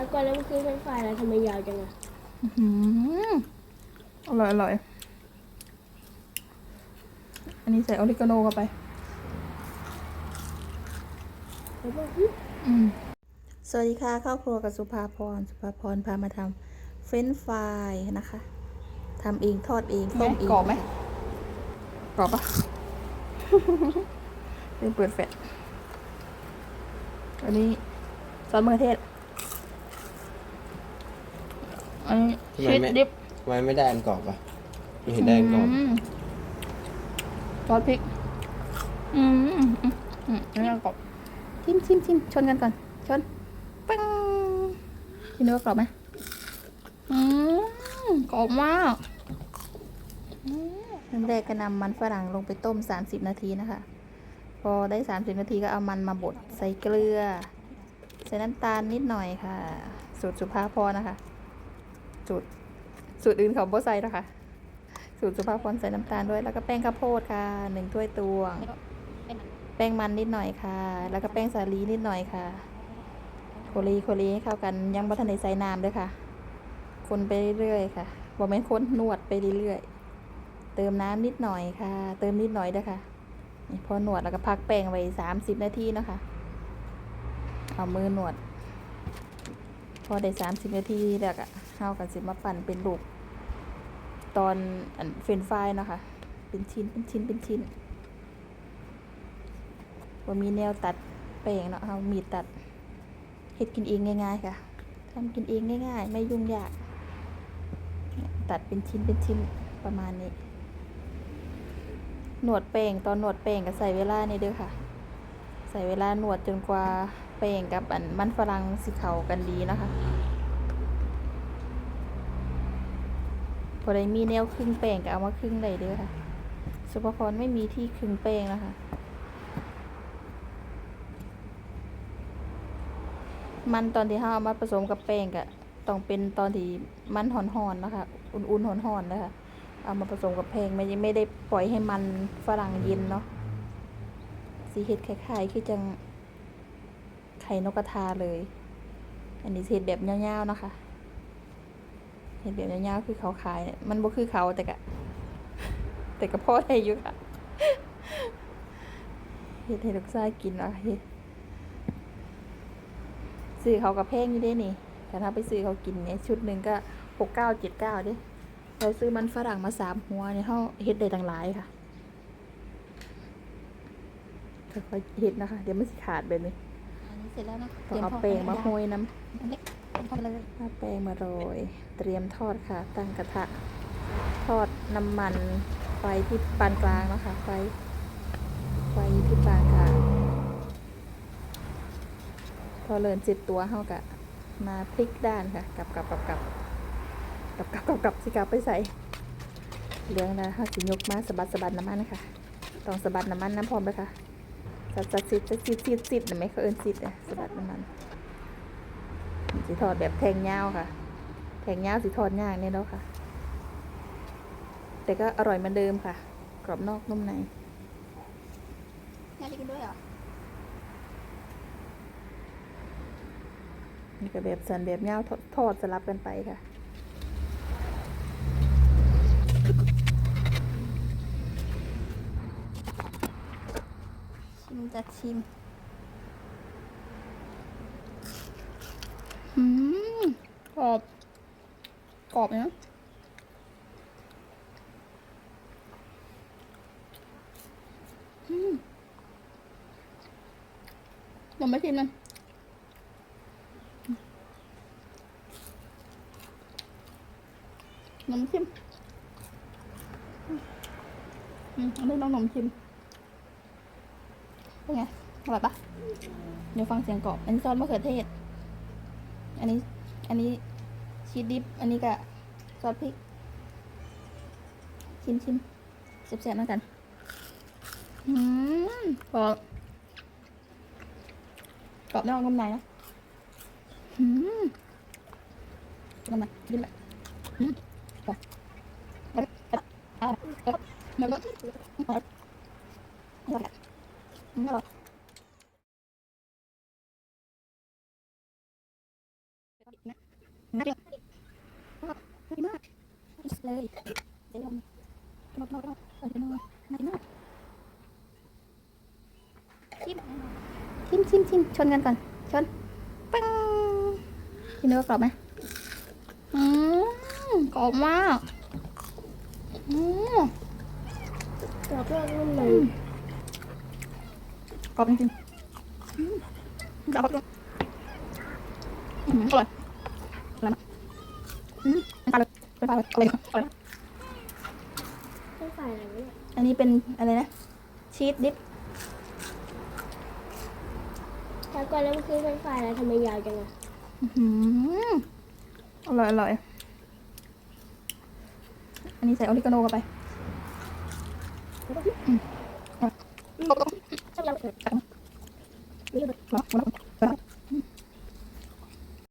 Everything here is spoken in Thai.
แล้วก่อนแล้วมันคือเป็นฝ่ายอะไรทำไมยาวจังอะอื้อหืออร่อยอร่อย อันนี้ใส่ออริกาโนเข้าไป แล้วก็อืม สวัสดีค่ะเข้าครัวกับสุภาพร สุภาพรพามาทำเฟรนช์ฟรายนะคะทำเองทอดเองต้มเองกรอบไหมกรอบปะเดี๋ยวเปิดแฟลชอันนี้ซอสมะเขือเทศ อันนี้ทำไมชีสไม่ ดิบทำไมไม่ได้อันกรอบอะไม่เห็นได้อันกรอบมซอสพริก อืมอืมอืมอืมอันนี้กรอบชิมชิมชิมชนกันก่อน ชนปังกินดูว่ากรอบไหมอืมกรอบมากน้ำแรกก็นำมันฝรั่งลงไปต้ม 30 นาทีนะคะ พอได้ 30 นาทีก็เอามันมาบดใส่เกลือ ใส่น้ำตาลนิดหน่อยค่ะ สูตรสุภาพรนะคะ สูตร สูตรอื่นเขาบ่ใส่นะคะ สูตรสุภาพรใส่น้ำตาลด้วย แล้วก็แป้งข้าวโพดค่ะหนึ่งถ้วยตวง แป้งมันนิดหน่อยค่ะ แล้วก็แป้งสาลีนิดหน่อยค่ะ โคลีโคลีให้เข้ากันยังบัทันในใส่น้ำด้วยค่ะ คนไปเรื่อยๆค่ะบ่แม่นคนนวดไปเรื่อยๆ เติมน้ำนิดหน่อยค่ะ เติมนิดหน่อยด้วยค่ะนี่พอหนวดแล้วก็พักแป้งไว้สามสิบนาทีเนาะคะ เอามือหนวดพ อได้สามสิบนาทีแล้วก็เอากันสิมาปั่นเป็นลูก ตอนอันเฟรนฟรายเนาะคะ เป็นชิ้นเป็นชิ้นเป็นชิ้นว่ามีแนวตัดแป้งเนาะเอามีดตัดเฮ็ดกินเองง่าย ๆ ค่ะทำกินเองง่าย ๆ ไม่ยุ่งยาก ตัดเป็นชิ้นเป็นชิ้นประมาณนี้ หนวดแป้งตอนหนวดแป้งก็ใส่เวลานี่เด้อค่ะ ใส่เวลาหนวดจนกว่า แป้งกับอันมันฝรั่งสิเขากันดีนะคะพอได้มีแนวครึ่งแป้งก็เอามาครึ่งได้เด้อค่ะสุภพรไม่มีที่ครึ่งแป้งนะคะ มันตอนที่เรามาผสมกับแป้งก็ต้องเป็นตอนที่มันห่อนๆนะคะ อุ่นๆห่อนๆนะคะเอามาผสมกับแป้งไม่ไม่ได้ปล่อยให้มันฝรั่งเย็นเนาะสีเห็ดคล้ายๆคือจัง ข่นกกระทาเลย อันนี้เห็ดแบบยาวๆนะคะเห็ดแบบยาวๆคือเขาขายเนี่ยมันบ่คือเขาแต่กะแต่ก็พอได้อยู่ค่ะเห็ดให้ลูกชายกินอะเฮ็ดซื้อเขากับแพงอยู่เด้นี่แต่ถ้าไปซื้อเขากินเนี่ยชุดหนึ่งก็หกเก้าเจ็ดเก้าดิเราซื้อมันฝรั่งมาสามหัวเนี่ยเขาเฮ็ดได้ตั้งหลายค่ะค่อยๆเฮ็ดนะคะ เดี๋ยวมันสิขาดแบบนี้อันนี้ เสร็จแล้วนะต้องเอาแป้งมาโรยน้ำอันนี้ทำเลยเอาแป้งมาโรย เตรียมทอดค่ะ ตั้งกระทะ ทอดน้ำมันไฟที่ปานกลางเนาะคะไฟไฟที่ปานกลางพอเลินจิตตัวเฮากะมาพลิกด้านค่ะกลับกลับกลับกลับกลับกลับกลับกลับสิกลับไปใส่เรื่องนะห้าสิยกมาสะบัดสะบัดน้ำมันค่ะ ต้องสะบัดน้ำมันน้ำพร้อมไปค่ะ สัดสัดสิดสัดสิดสิดสิดนะไหมเขาเอินสิดอะสะบัดน้ำมันสีทอดแบบแทงยาวค่ะ แทงยาวสีทอดยากเนี่ยเนาะค่ะ แต่ก็อร่อยเหมือนเดิมค่ะ กรอบนอกนุ่มในน่าจะกินด้วยเหรอนี่ก็แบบสันแบบยาวทอดทอดสลับกันไปค่ะ จะชิมอืมกรอบ กรอบนะอืมยังไม่ชิมเลยน้ำชิมอืมอันนี้องนมชิม เป็นไงอร่อยปะเดี๋ยวฟังเสียงกรอบ อันนี้ซอสมะเขือเทศ อันนี้ อันนี้ชีสดิบ อันนี้ก็ซอสพริก ชิมชิมเสียบๆมือนกัน อืมกรอบกรอบนอกนุ่มในนะอืมนุ่มในกินแบบอืมกรอบแล้วก็ อะแล้วก็แล้วก็อร่อยอืมอร่อยนะน่ากินน่ากินมากเลยเดี๋ยวลองนอกนอกนอกเออเดี๋ยวนอกน่ากิมากชิมชิมชิมชิมชนกันก่อน ชนปังกินเนื้อกรอบไหมอืมกรอบมากอืมกรอบนอกนุ่มในก รอบจริงๆอืมกรอบจริงอืมอร่อยอร่อยมากอืมเป็นปลาเลยเป็นปลาเลยอร่อยอร่อยมากเป็นฝ่ายอะไรวะเนี่ยอันนี้เป็นอะไรนะ ชีสดิฟแล้วก่อนแล้วมันคือเป็นฝ่ายอะไรทำไมยาวจังอะอื้อหืออร่อยอร่อย อันนี้ใส่ออริกาโนเข้าไป 对打开没有的了